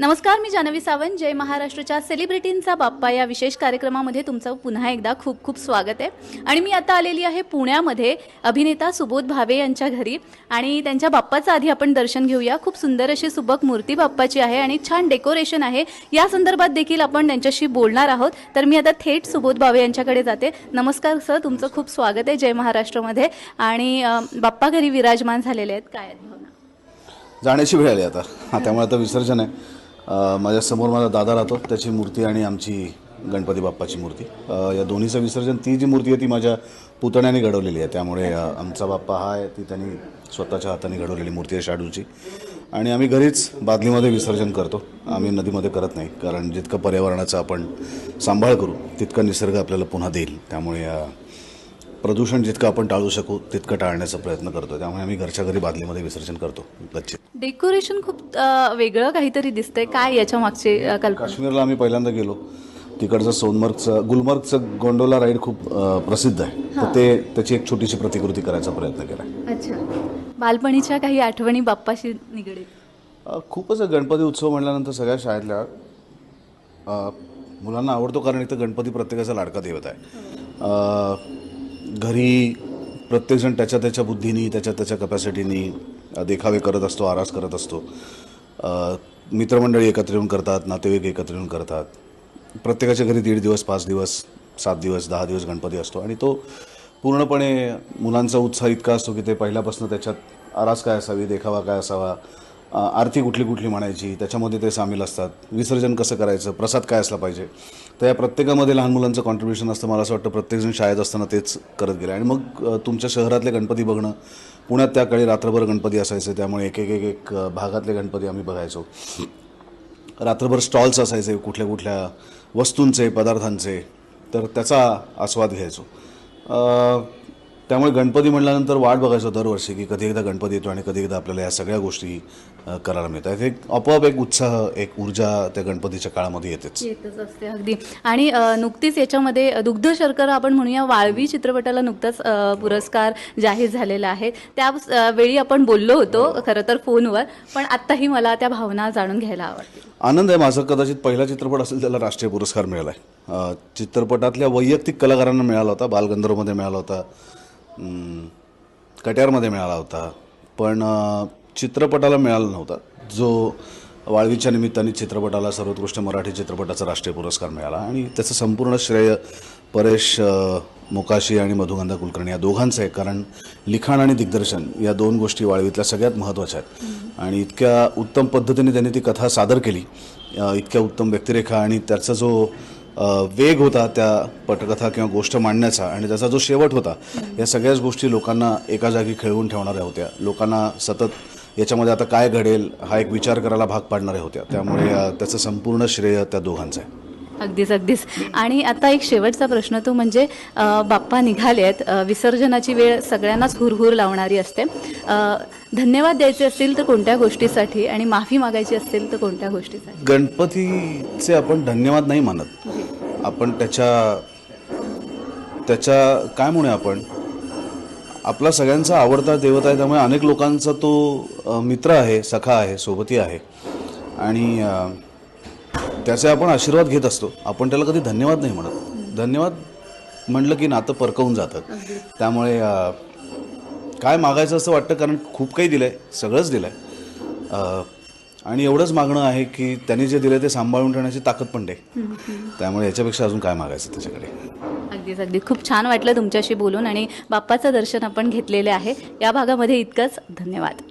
नमस्कार मी जानवी सावंत. जय महाराष्ट्रच्या सेलिब्रिटींचा बाप्पा या विशेष कार्यक्रमामध्ये तुमचं पुन्हा एकदा खूप खूप स्वागत आहे. आणि मी आता आलेली आहे पुण्यामध्ये अभिनेता सुबोध भावे यांच्या घरी. आणि त्यांच्या बाप्पाचं आधी आपण दर्शन घेऊया. खूप सुंदर अशी सुबक मूर्ती बाप्पाची आहे आणि छान डेकोरेशन आहे. या संदर्भात देखील आपण त्यांच्याशी बोलणार आहोत. तर मी आता थेट सुबोध भावे यांच्याकडे जाते. नमस्कार सर. तुमचं खूप स्वागत आहे जय महाराष्ट्रामध्ये. आणि बाप्पा घरी विराजमान झालेले आहेत. काय आहेत भावना? जाण्याची वेळ आली आता. त्यामुळे आता विसर्जन आहे. माझ्यासमोर माझा दादा राहतो त्याची मूर्ती आणि आमची गणपती बाप्पाची मूर्ती. या दोन्हीचं विसर्जन ती जी मूर्ती आहे ती माझ्या पुतण्याने घडवलेली आहे. त्यामुळे आमचा बाप्पा हा आहे ती त्यांनी स्वतःच्या हाताने घडवलेली मूर्ती आहे शाडूची. आणि आम्ही घरीच बादलीमध्ये विसर्जन करतो. आम्ही नदीमध्ये करत नाही कारण जितकं पर्यावरणाचा आपण सांभाळ करू तितका निसर्ग आपल्याला पुन्हा देईल. त्यामुळे प्रदूषण जितकं आपण टाळू शकू तितकं टाळण्याचा प्रयत्न करतो त्यामुळे आम्ही घरच्या घरी बादलीमध्ये विसर्जन करतो गच्चीत. डेकोरेशन खूप अ, वेगळं काहीतरी दिसतंय. काय याच्या मागची कल्पना? काश्मीरला आम्ही पहिल्यांदा गेलो. तिकडचं सोनमर्गचं गुलमर्गचं गोंडोला राईड खूप अ, प्रसिद्ध आहे. तर ते त्याची एक छोटीशी प्रतिकृती करायचा प्रयत्न केला अच्छा. बालपणीच्या काही आठवणी बाप्पाशी निगडीत? अ, खूपच गणपती उत्सव म्हटल्यानंतर सगळ्या शाळेतल्या अ, मुलांना आवडतो कारण इथं गणपती प्रत्येकाचा लाडका देवत आहे. अ, घरी प्रत्येकजण त्याच्या त्याच्या बुद्धीनी त्याच्या त्याच्या कपॅसिटीनी देखावे करत असतो आरास करत असतो. मित्रमंडळी एकत्र येऊन करतात नातेवाईक एकत्र येऊन करतात. प्रत्येकाच्या घरी दीड दिवस पाच दिवस सात दिवस दहा दिवस गणपती असतो आणि तो पूर्णपणे मुलांचा उत्साह इतका असतो की ते पहिल्यापासून त्याच्यात आरास काय असावी देखावा काय असावा आरती कुठली कुठली म्हणायची त्याच्यामध्ये ते सामील असतात. विसर्जन कसं करायचं प्रसाद काय असला पाहिजे. तर या प्रत्येकामध्ये लहान मुलांचं कॉन्ट्रीब्युशन असतं. मला असं वाटतं प्रत्येकजण शाळेत असताना तेच करत गेले. आणि मग तुमच्या शहरातले गणपती बघणं पुण्यात त्या काळी रात्रभर गणपती असायचे त्यामुळे एक एक एक एक भागातले गणपती आम्ही बघायचो. रात्रभर स्टॉल्स असायचे कुठल्या कुठल्या वस्तूंचे पदार्थांचे तर त्याचा आस्वाद घ्यायचो. त्यामुळे गणपती म्हटल्यानंतर वाट बघायचो दरवर्षी की कधी एकदा गणपती येतो आणि कधी एकदा आपल्याला या सगळ्या गोष्टी करायला मिळतात. एक आपोआप एक उत्साह एक ऊर्जा त्या गणपतीच्या काळामध्ये येतेच. येतच असते अगदी. आणि नुकतीच याच्यामध्ये दुग्ध शर्करा आपण म्हणूया वाळवी चित्रपटाला नुकताच पुरस्कार जाहीर झालेला आहे. त्या वेळी आपण बोललो होतो खरं तर फोनवर पण आत्ताही मला त्या भावना जाणून घ्यायला आवडतील. आनंद आहे माझा. कदाचित पहिला चित्रपट असेल त्याला राष्ट्रीय पुरस्कार मिळाला आहे चित्रपटातल्या वैयक्तिक कलाकारांना मिळाला होता बालगंधर्वमध्ये मिळाला होता. कट्यारमध्ये मिळाला होता. पण चित्रपटाला मिळाला नव्हता. जो वाळवीच्या निमित्ताने चित्रपटाला सर्वोत्कृष्ट मराठी चित्रपटाचा राष्ट्रीय पुरस्कार मिळाला आणि त्याचं संपूर्ण श्रेय परेश मोकाशी आणि मधुगंधा कुलकर्णी या दोघांचं आहे. कारण लिखाण आणि दिग्दर्शन या दोन गोष्टी वाळवीतल्या सगळ्यात महत्त्वाच्या आहेत. आणि इतक्या उत्तम पद्धतीने त्यांनी ती कथा सादर केली. इतक्या उत्तम व्यक्तिरेखा आणि त्याचा जो वेग होता त्या पटकथा किंवा गोष्ट मांडण्याचा आणि त्याचा जो शेवट होता या सगळ्याच गोष्टी लोकांना एका जागी खेळवून ठेवणाऱ्या होत्या. लोकांना सतत याच्यामध्ये आता काय घडेल हा एक विचार करायला भाग पाडणाऱ्या होत्या. त्यामुळे त्याचं संपूर्ण श्रेय त्या दोघांचं आहे. अगदीच अगदीच. आणि आता एक शेवटचा प्रश्न तो म्हणजे बाप्पा निघाले आहेत विसर्जनाची वेळ सगळ्यांनाच हुरहुर लावणारी असते. धन्यवाद द्यायचे असतील तर कोणत्या गोष्टीसाठी आणि माफी मागायची असेल तर कोणत्या गोष्टीसाठी? गणपतीचे आपण धन्यवाद नाही मानत. आपण त्याच्या त्याच्या काय म्हणूया आपण? आपला सगळ्यांचा आवडता देवता आहे त्यामुळे अनेक लोकांचा तो मित्र आहे सखा आहे सोबती आहे. आणि त्याचे आपण आशीर्वाद घेत असतो. आपण त्याला कधी धन्यवाद नाही म्हणत. धन्यवाद म्हटलं की नातं परकवून जातं. त्यामुळे काय मागायचं असं वाटतं? कारण खूप काही दिलं आहे सगळंच दिलं आहे आणि एवढंच मागणं आहे की त्यांनी जे दिलं ते सांभाळून ठेवण्याची ताकद पण दे. त्यामुळे याच्यापेक्षा अजून काय मागायचं त्याच्याकडे? अगदीच अगदी खूप छान वाटलं तुमच्याशी बोलून आणि बाप्पाचं दर्शन आपण घेतलेले आहे. या भागामध्ये इतकंच. धन्यवाद.